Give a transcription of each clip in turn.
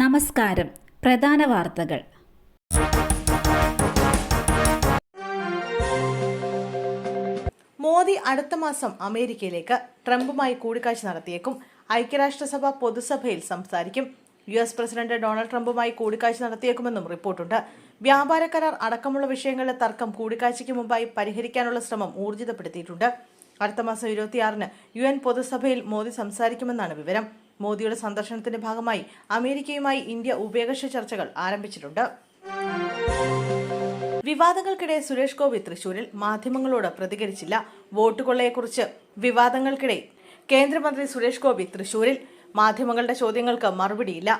നമസ്കാരം. പ്രധാന വാർത്തകൾ. മോദി അടുത്ത മാസം അമേരിക്കയിലേക്ക് ട്രംപുമായി കൂടിക്കാഴ്ച നടത്തിയേക്കും. ഐക്യരാഷ്ട്രസഭ പൊതുസഭയിൽ സംസാരിക്കും. യു എസ് പ്രസിഡന്റ് ഡൊണാൾഡ് ട്രംപുമായി കൂടിക്കാഴ്ച നടത്തിയേക്കുമെന്നും റിപ്പോർട്ടുണ്ട്. വ്യാപാര കരാർ അടക്കമുള്ള വിഷയങ്ങളിലെ തർക്കം കൂടിക്കാഴ്ചയ്ക്ക് മുമ്പായി പരിഹരിക്കാനുള്ള ശ്രമം ഊർജിതപ്പെടുത്തിയിട്ടുണ്ട്. അടുത്ത മാസം ഇരുപത്തിയാറിന് യു എൻ പൊതുസഭയിൽ മോദി സംസാരിക്കുമെന്നാണ് വിവരം. മോദിയുടെ സന്ദർശനത്തിന്റെ ഭാഗമായി അമേരിക്കയുമായി ഇന്ത്യ ഉഭയകക്ഷി ചർച്ചകൾ ആരംഭിച്ചിട്ടുണ്ട്. വിവാദങ്ങൾക്കിടെ സുരേഷ് ഗോപി തൃശൂരിൽ മാധ്യമങ്ങളോട് പ്രതികരിച്ചില്ല. വോട്ട് കൊള്ളയെക്കുറിച്ച് വിവാദങ്ങൾക്കിടെ കേന്ദ്രമന്ത്രി സുരേഷ് ഗോപി തൃശൂരിൽ മാധ്യമങ്ങളുടെ ചോദ്യങ്ങൾക്ക് മറുപടിയില്ല.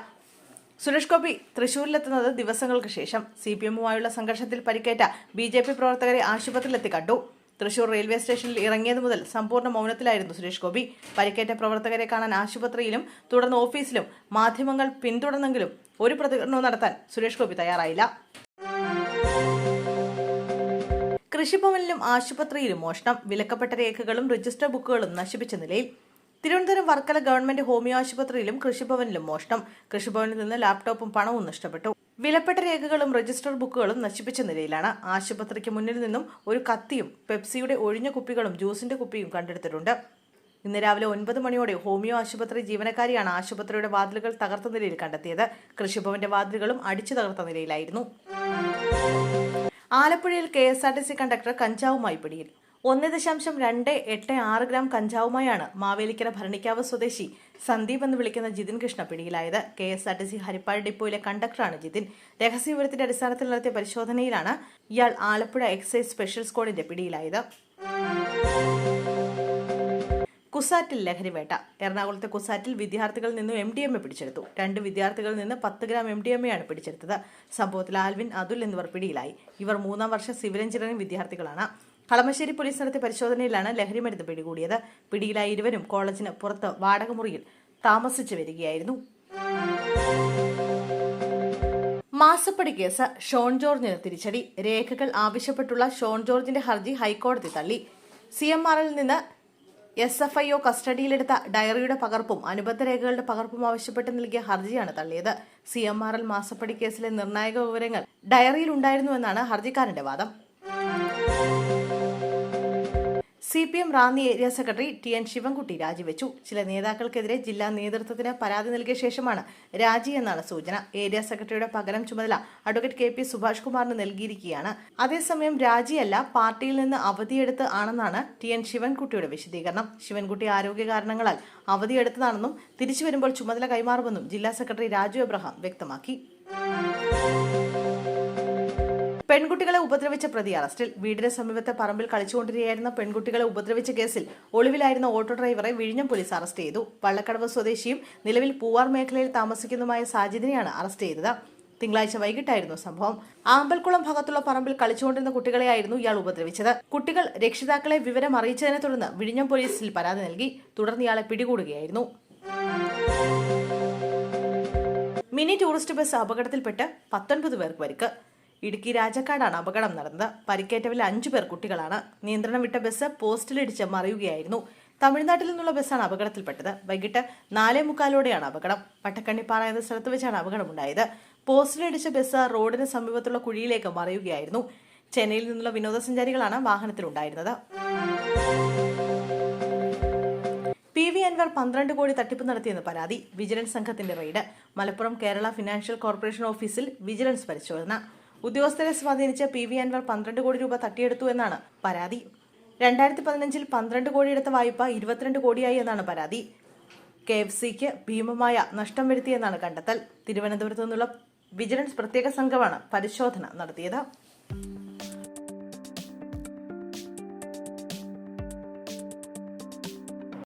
സുരേഷ് ഗോപി തൃശൂരിലെത്തുന്നത് ദിവസങ്ങൾക്ക് ശേഷം സി പി എമ്മുമായുള്ള സംഘർഷത്തിൽ പരിക്കേറ്റ ബി ജെ പി പ്രവർത്തകരെ ആശുപത്രിയിലെത്തി കണ്ടു. തൃശൂർ റെയിൽവേ സ്റ്റേഷനിൽ ഇറങ്ങിയത് മുതൽ സമ്പൂർണ മൗനത്തിലായിരുന്നു സുരേഷ് ഗോപി. പരിക്കേറ്റ പ്രവർത്തകരെ കാണാൻ ആശുപത്രിയിലും തുടർന്ന് ഓഫീസിലും മാധ്യമങ്ങൾ പിന്തുടർന്നെങ്കിലും ഒരു പ്രതികരണവും നടത്താൻ സുരേഷ് ഗോപി തയ്യാറായില്ല. കൃഷിഭവനിലും ആശുപത്രിയിലും മോഷണം വിലക്കപ്പെട്ട രേഖകളും രജിസ്റ്റർ ബുക്കുകളും നശിപ്പിച്ച നിലയിൽ തിരുവനന്തപുരം വർക്കല ഗവൺമെന്റ് ഹോമിയോ ആശുപത്രിയിലും കൃഷിഭവനിലും മോഷണം. കൃഷിഭവനിൽ നിന്ന് ലാപ്ടോപ്പും പണവും നഷ്ടപ്പെട്ടു. വിലപ്പെട്ട രേഖകളും രജിസ്റ്റർ ബുക്കുകളും നശിപ്പിച്ച നിലയിലാണ്. ആശുപത്രിക്ക് മുന്നിൽ നിന്നും ഒരു കത്തിയും പെപ്സിയുടെ ഒഴിഞ്ഞ കുപ്പികളും ജ്യൂസിന്റെ കുപ്പിയും കണ്ടെടുത്തിട്ടുണ്ട്. ഇന്ന് രാവിലെ ഒൻപത് മണിയോടെ ഹോമിയോ ആശുപത്രി ജീവനക്കാരിയാണ് ആശുപത്രിയുടെ വാതിലുകൾ തകർത്ത നിലയിൽ കണ്ടെത്തിയത്. കൃഷിഭവന്റെ വാതിലുകളും അടിച്ചു തകർത്ത നിലയിലായിരുന്നു. ആലപ്പുഴയിൽ K S R T C conductor കഞ്ചാവുമായി പിടിയിൽ. ഒന്ന് ദശാംശം രണ്ട് എട്ട് ആറ് ഗ്രാം കഞ്ചാവുമായാണ് മാവേലിക്കര ഭരണിക്കാവ് സ്വദേശി സന്ദീപ് എന്ന് വിളിക്കുന്ന ജിതിൻ കൃഷ്ണ പിടിയിലായത്. K S R T C Haripad ഡിപ്പോയിലെ കണ്ടക്ടറാണ് ജിതിൻ. രഹസ്യവിവരത്തിന്റെ അടിസ്ഥാനത്തിൽ നടത്തിയ പരിശോധനയിലാണ് ഇയാൾ ആലപ്പുഴ എക്സൈസ് സ്പെഷ്യൽ സ്ക്വാഡിന്റെ പിടിയിലായത്. കുസാറ്റിൽ ലഹരിവേട്ട. എറണാകുളത്തെ കുസാറ്റിൽ വിദ്യാർത്ഥികളിൽ നിന്നും എം ഡി എം എ പിടിച്ചെടുത്തു. രണ്ട് വിദ്യാർത്ഥികളിൽ നിന്ന് പത്ത് ഗ്രാം എം ഡി എം എയാണ് പിടിച്ചെടുത്തത്. സംഭവത്തിൽ ആൽവിൻ അതുൽ എന്നിവർ പിടിയിലായി. ഇവർ മൂന്നാം വർഷ സിവിൽ എഞ്ചിനീയറിംഗ് വിദ്യാർത്ഥികളാണ്. കളമശ്ശേരി പോലീസ് നടത്തിയ പരിശോധനയിലാണ് ലഹരിമരുന്ന് പിടികൂടിയത്. പിടിയിലായ ഇരുവരും കോളേജിന് പുറത്ത് വാടകമുറിയിൽ താമസിച്ചു വരികയായിരുന്നു. മാസപ്പടി കേസ് ഷോൺ ജോർജിന് തിരിച്ചടി. രേഖകൾ ആവശ്യപ്പെട്ടുള്ള ഷോൺ ജോർജിന്റെ ഹർജി ഹൈക്കോടതി തള്ളി. സി എം ആറിൽ നിന്ന് എസ് എഫ് ഐ ഒ കസ്റ്റഡിയിലെടുത്ത ഡയറിയുടെ പകർപ്പും അനുബന്ധ രേഖകളുടെ പകർപ്പും ആവശ്യപ്പെട്ട് നൽകിയ ഹർജിയാണ് തള്ളിയത്. സി എം ആർ എൽ മാസപ്പടി കേസിലെ നിർണായക വിവരങ്ങൾ ഡയറിയിൽ ഉണ്ടായിരുന്നുവെന്നാണ് ഹർജിക്കാരന്റെ വാദം. C P M Ranni area secretary T N Sivankutty രാജിവെച്ചു. ചില നേതാക്കൾക്കെതിരെ ജില്ലാ നേതൃത്വത്തിന് പരാതി നൽകിയ ശേഷമാണ് രാജി എന്നാണ് സൂചന. ഏരിയ സെക്രട്ടറിയുടെ പകരം ചുമതല അഡ്വക്കേറ്റ് കെ പി സുഭാഷ് കുമാറിന് നൽകിയിരിക്കുകയാണ്. അതേസമയം രാജിയല്ല പാർട്ടിയിൽ നിന്ന് അവധിയെടുത്ത് ആണെന്നാണ് ടി എൻ ശിവൻകുട്ടിയുടെ വിശദീകരണം. ശിവൻകുട്ടി ആരോഗ്യ കാരണങ്ങളാൽ അവധിയെടുത്തതാണെന്നും തിരിച്ചു വരുമ്പോൾ ചുമതല കൈമാറുമെന്നും ജില്ലാ സെക്രട്ടറി രാജു എബ്രഹാം വ്യക്തമാക്കി. പെൺകുട്ടികളെ ഉപദ്രവിച്ച പ്രതി അറസ്റ്റിൽ വീടിന് സമീപത്തെ പറമ്പിൽ കളിച്ചുകൊണ്ടിരിക്കുകയായിരുന്ന പെൺകുട്ടികളെ ഉപദ്രവിച്ച കേസിൽ ഒളിവിലായിരുന്ന ഓട്ടോ ഡ്രൈവറെ വിഴിഞ്ഞം പോലീസ് അറസ്റ്റ് ചെയ്തു. വള്ളക്കടവ് സ്വദേശിയും നിലവിൽ പൂവാർ മേഖലയിൽ താമസിക്കുന്നതുമായ സാജിദിനെയാണ് അറസ്റ്റ് ചെയ്തത്. തിങ്കളാഴ്ച വൈകിട്ടായിരുന്നു സംഭവം. ആമ്പൽക്കുളം ഭാഗത്തുള്ള പറമ്പിൽ കളിച്ചുകൊണ്ടിരുന്ന കുട്ടികളെയായിരുന്നു ഇയാൾ ഉപദ്രവിച്ചത്. കുട്ടികൾ രക്ഷിതാക്കളെ വിവരം അറിയിച്ചതിനെ തുടർന്ന് വിഴിഞ്ഞം പോലീസിൽ പരാതി നൽകി. തുടർന്ന് ഇയാളെ പിടികൂടുകയായിരുന്നു. മിനി ടൂറിസ്റ്റ് ബസ് അപകടത്തിൽപ്പെട്ട് പത്തൊൻപത് പേർക്ക് പരിക്ക്. ഇടുക്കി രാജക്കാടാണ് അപകടം നടന്നത്. പരിക്കേറ്റവരിൽ അഞ്ചു പേർ കുട്ടികളാണ്. നിയന്ത്രണം വിട്ട ബസ് പോസ്റ്റിലിടിച്ച് മറിയുകയായിരുന്നു. തമിഴ്നാട്ടിൽ നിന്നുള്ള ബസ്സാണ് അപകടത്തിൽപ്പെട്ടത്. വൈകിട്ട് നാലേ മുക്കാലോടെയാണ് അപകടം. പട്ടക്കണ്ണിപ്പാറ എന്ന സ്ഥലത്ത് വെച്ചാണ് അപകടമുണ്ടായത്. പോസ്റ്റിലിടിച്ച ബസ് റോഡിന് സമീപത്തുള്ള കുഴിയിലേക്ക് മറിയുകയായിരുന്നു. ചെന്നൈയിൽ നിന്നുള്ള വിനോദസഞ്ചാരികളാണ് വാഹനത്തിലുണ്ടായിരുന്നത്. പി വി അൻവർ പന്ത്രണ്ട് കോടി തട്ടിപ്പ് നടത്തിയെന്ന് പരാതി. വിജിലൻസ് സംഘത്തിന്റെ raid. Malappuram Kerala financial corporation ഓഫീസിൽ വിജിലൻസ് പരിശോധന. ഉദ്യോഗസ്ഥരെ സ്വാധീനിച്ച് പി വി അൻവർ പന്ത്രണ്ട് കോടി രൂപ തട്ടിയെടുത്തു എന്നാണ് പരാതി. രണ്ടായിരത്തി പതിനഞ്ചിൽ പന്ത്രണ്ട് കോടി എടുത്ത വായ്പ ഇരുപത്തിരണ്ട് കോടിയായി എന്നാണ് പരാതി. കെ എഫ് സിക്ക് ഭീമമായ നഷ്ടം വരുത്തിയെന്നാണ് കണ്ടെത്തൽ. തിരുവനന്തപുരത്തു നിന്നുള്ള വിജിലൻസ് പ്രത്യേക സംഘമാണ് പരിശോധന നടത്തിയത്.